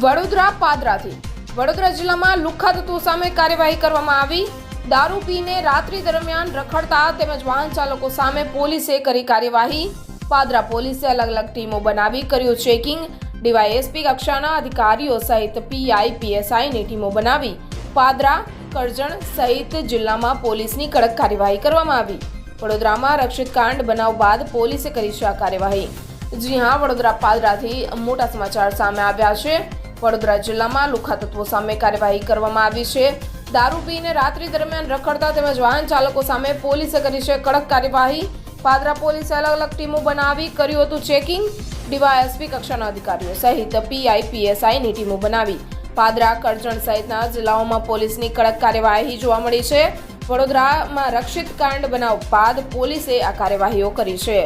વડોદરા પાદરાથી. વડોદરા જિલ્લામાં લુખ્ખા તત્વો સામે કાર્યવાહી કરવામાં આવી. દારૂ પીને રાત્રિ દરમિયાન રખડતા તેમજ વાહન ચાલકો સામે પોલીસે કરી કાર્યવાહી. પાદરા પોલીસે અલગ અલગ ટીમો બનાવી કર્યું ચેકિંગ. ડીવાયએસપી કક્ષાના અધિકારીઓ સહિત પીઆઈ પીએસઆઈની ટીમો બનાવી. પાદરા, કરજણ સહિત જિલ્લામાં પોલીસની કડક કાર્યવાહી કરવામાં આવી. વડોદરામાં રક્ષિત કાંડ બનાવ બાદ પોલીસે કરી છે આ કાર્યવાહી. જી હા, વડોદરા પાદરાથી મોટા સમાચાર સામે આવ્યા છે. વડોદરા જિલ્લામાં લુખા તત્વો સામે કાર્યવાહી કરવામાં આવી છે. દારૂ પીને રાત્રિ દરમિયાન રખડતા તેમજ વાહન ચાલકો સામે પોલીસે કરી છે કડક કાર્યવાહી. પાદરા પોલીસે અલગ અલગ ટીમો બનાવી કર્યું હતું ચેકિંગ. ડીવાયએસપી કક્ષાના અધિકારીઓ સહિત પીઆઈ પીએસઆઈની ટીમો બનાવી. પાદરા, કરજણ સહિતના જિલ્લાઓમાં પોલીસની કડક કાર્યવાહી જોવા મળી છે. વડોદરામાં રક્ષિત કાંડ બનાવ બાદ પોલીસે આ કાર્યવાહીઓ કરી છે.